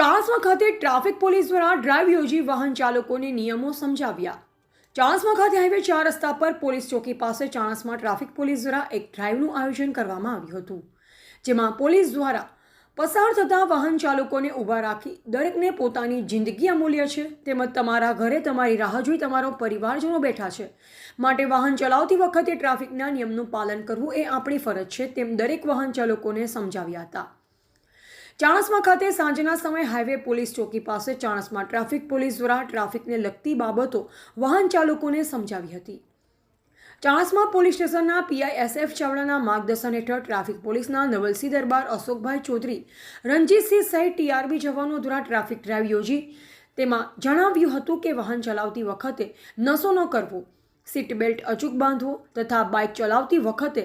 ચાણસ્મા ખાતે traffic police દ્વારા drive યોજી વાહન ચાલકોને નિયમો સમજાવ્યા. ચાણસ્મા ખાતે હાઈવે ચાર રસ્તા પર પોલીસ ચોકી પાસે ચાણસ્મા ટ્રાફિક પોલીસ દ્વારા એક ડ્રાઈવનું આયોજન કરવામાં આવ્યું હતું, જેમાં પોલીસ દ્વારા પસાર થતા વાહન ચાલકોને ઊભા રાખી દરેકને પોતાની જિંદગી અમૂલ્ય છે, તેમજ તમારા ઘરે તમારી રાહ જોઈ તમારો પરિવારજનો બેઠા છે. માટે વાહન ચલાવતી વખતે ટ્રાફિકના નિયમનું પાલન કરવું એ આપણી ફરજ છે, તેમ દરેક વાહન ચાલકોને સમજાવ્યા હતા. ચાણસ્મા ખાતે સાંજના સમયે હાઈવે પોલીસ ચોકી પાસે ચાણસ્મા ટ્રાફિક પોલીસ દ્વારા ટ્રાફિકને લગતી બાબતો વાહન ચાલકોને સમજાવી હતી. ચાણસ્મા પોલીસ સ્ટેશનના પીઆઈએસએફ ચાવડાના માર્ગદર્શન હેઠળ ટ્રાફિક પોલીસના નવલસિંહ દરબાર અશોકભાઈ ચૌધરી, રણજીતસિંહ સહિત ટીઆરબી જવાનો દ્વારા ટ્રાફિક ડ્રાઈવ યોજી, તેમાં જણાવ્યું હતું કે વાહન ચલાવતી વખતે નશો ન કરવો સીટ બેલ્ટ અચૂક બાંધવો તથા બાઇક ચલાવતી વખતે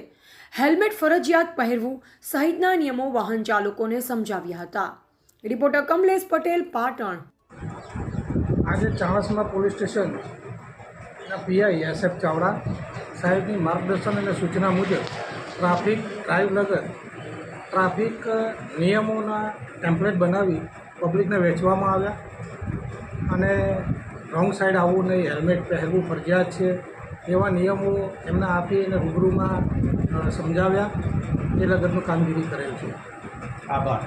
હેલ્મેટ ફરજિયાત પહેરવું સહિતના નિયમો વાહન ચાલકોને સમજાવ્યા હતા. રિપોર્ટર કમલેશ પટેલ, પાટણ. આજે Chanasma police station PI S F Chavda સાહેબની માર્ગદર્શન અને સૂચના મુજબ ટ્રાફિક ડ્રાઈવ લગર ટ્રાફિક નિયમોના ટેમ્પલેટ બનાવી પબ્લિકને વેચવામાં આવ્યા અને રોંગ સાઈડ આવવું નહીં, હેલ્મેટ પહેરવું ફરજિયાત છે. એવા નિયમો એમને આપી અને રૂબરૂમાં સમજાવ્યા એ લગતનું કામગીરી કરેલ છે. આભાર.